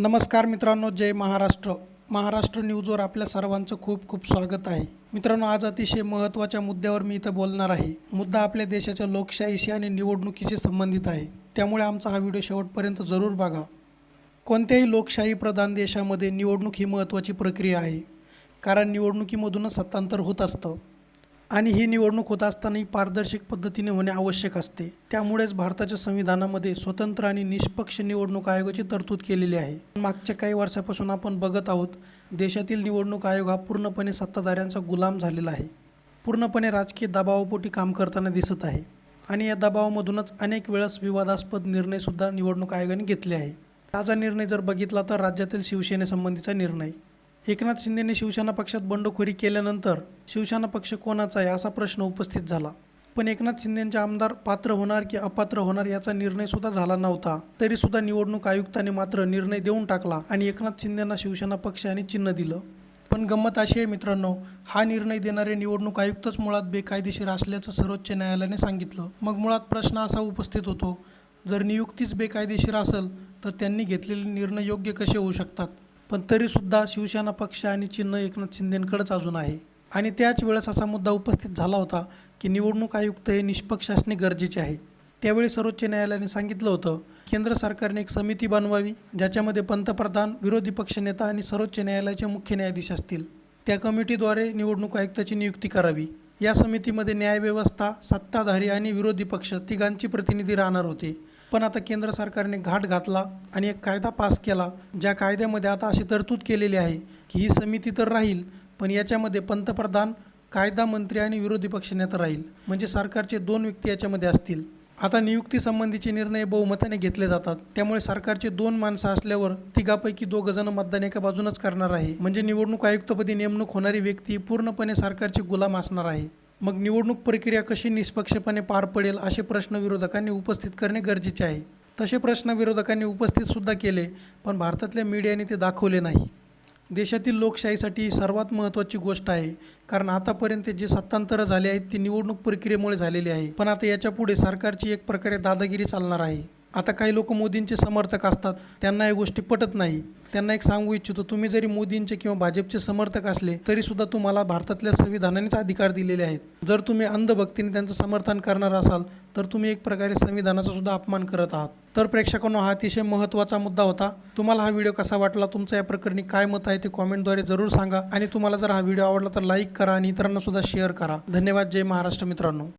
नमस्कार मित्रांनो जय महाराष्ट्र. महाराष्ट्र न्यूजवर आपल्या सर्वांचं खूप खूप स्वागत आहे. मित्रांनो आज अतिशय महत्त्वाच्या मुद्द्यावर मी इथं बोलणार आहे. मुद्दा आपल्या देशाच्या लोकशाहीशी आणि निवडणुकीशी संबंधित आहे. त्यामुळे आमचा हा व्हिडिओ शेवटपर्यंत जरूर बघा. कोणत्याही लोकशाही प्रधान देशामध्ये निवडणूक ही महत्त्वाची प्रक्रिया आहे. कारण निवडणुकीमधूनच सत्तांतर होत असतं. आणि ही निवडणूक होत असतानाही पारदर्शक पद्धतीने होणे आवश्यक असते. त्यामुळेच भारताच्या संविधानामध्ये स्वतंत्र आणि निष्पक्ष निवडणूक आयोगाची तरतूद केलेली आहे. मागच्या काही वर्षापासून आपण बघत आहोत देशातील निवडणूक आयोग हा पूर्णपणे सत्ताधाऱ्यांचा गुलाम झालेला आहे. पूर्णपणे राजकीय दबावापोटी काम करताना दिसत आहे आणि या दबावामधूनच अनेक वेळेस विवादास्पद निर्णयसुद्धा निवडणूक आयोगाने घेतले आहे. ताजा निर्णय जर बघितला तर राज्यातील शिवसेनेसंबंधीचा निर्णय एकनाथ शिंदेने शिवसेना पक्षात बंडखोरी केल्यानंतर शिवसेना पक्ष कोणाचा आहे असा प्रश्न उपस्थित झाला. पण एकनाथ शिंदेचे आमदार पात्र होणार की अपात्र होणार याचा निर्णय सुद्धा झाला नव्हता. तरी सुद्धा निवडणूक आयुक्ताने मात्र निर्णय देऊन टाकला आणि एकनाथ शिंदेना शिवसेना पक्षाने चिन्ह दिलं. पण गंमत अशी आहे मित्रांनो हा निर्णय देणारे निवडणूक आयुक्तच मुळात बेकायदेशीर असल्याचं सर्वोच्च न्यायालयाने सांगितलं. मग मुळात प्रश्न असा उपस्थित होतो जर नियुक्तीच बेकायदेशीर असेल तर त्यांनी घेतलेले निर्णय योग्य कसे होऊ शकतात? पण तरीसुद्धा शिवसेना पक्ष आणि चिन्ह एकनाथ शिंदेंकडेच अजून आहे. आणि त्याच वेळेस असा मुद्दा उपस्थित झाला होता की निवडणूक आयुक्त हे निष्पक्ष असणे गरजेचे आहे. त्यावेळी सर्वोच्च न्यायालयाने सांगितलं होतं केंद्र सरकारने एक समिती बनवावी ज्याच्यामध्ये पंतप्रधान विरोधी पक्षनेता आणि सर्वोच्च न्यायालयाचे मुख्य न्यायाधीश असतील. त्या कमिटीद्वारे निवडणूक आयुक्ताची नियुक्ती करावी. या समितीमध्ये न्यायव्यवस्था सत्ताधारी आणि विरोधी पक्ष तिघांची प्रतिनिधी राहणार होते. पण आता केंद्र सरकारने घाट घातला आणि एक कायदा पास केला ज्या कायद्यामध्ये आता अशी तरतूद केलेली आहे की ही समिती तर राहील पण याच्यामध्ये पंतप्रधान कायदा मंत्री आणि विरोधी पक्षनेता राहील. म्हणजे सरकारचे दोन व्यक्ती याच्यामध्ये असतील. आता नियुक्तीसंबंधीचे निर्णय बहुमताने घेतले जातात. त्यामुळे सरकारचे दोन माणसं असल्यावर तिघापैकी दोघं जण मतदान एका बाजूनच करणार आहे. म्हणजे निवडणूक आयुक्तपदी नेमणूक होणारी व्यक्ती पूर्णपणे सरकारचे गुलाम असणार आहे. मग निवडणूक प्रक्रिया कशी निष्पक्षपणे पार पडेल असे प्रश्न विरोधकांनी उपस्थित करणे गरजेचे आहे. तसे प्रश्न विरोधकांनी उपस्थित सुद्धा केले पण भारतातल्या मीडियाने ते दाखवले नाही. देशातील लोकशाहीसाठी सर्वात महत्त्वाची गोष्ट आहे कारण आतापर्यंत जे सत्तांतरं झाले आहेत ती निवडणूक प्रक्रियेमुळे झालेली आहे. पण आता याच्यापुढे सरकारची एक प्रकारे दादागिरी चालणार आहे. आता काही लोक मोदींचे समर्थक असतात त्यांना या गोष्टी पटत नाही. त्यांना एक सांगू इच्छितो तुम्ही जरी मोदींचे किंवा भाजपचे समर्थक असले तरी सुद्धा तुम्हाला भारतातल्या संविधानानेच अधिकार दिलेले आहेत. जर तुम्ही अंधभक्तीने त्यांचं समर्थन करणार असाल तर तुम्ही एक प्रकारे संविधानाचा सुद्धा अपमान करत आहात. तर प्रेक्षकांनो हा अतिशय महत्त्वाचा मुद्दा होता. तुम्हाला हा व्हिडिओ कसा वाटला तुमचं या प्रकरणी काय मत आहे ते कॉमेंटद्वारे जरूर सांगा. आणि तुम्हाला जर हा व्हिडिओ आवडला तर लाईक करा आणि इतरांना सुद्धा शेअर करा. धन्यवाद. जय महाराष्ट्र मित्रांनो.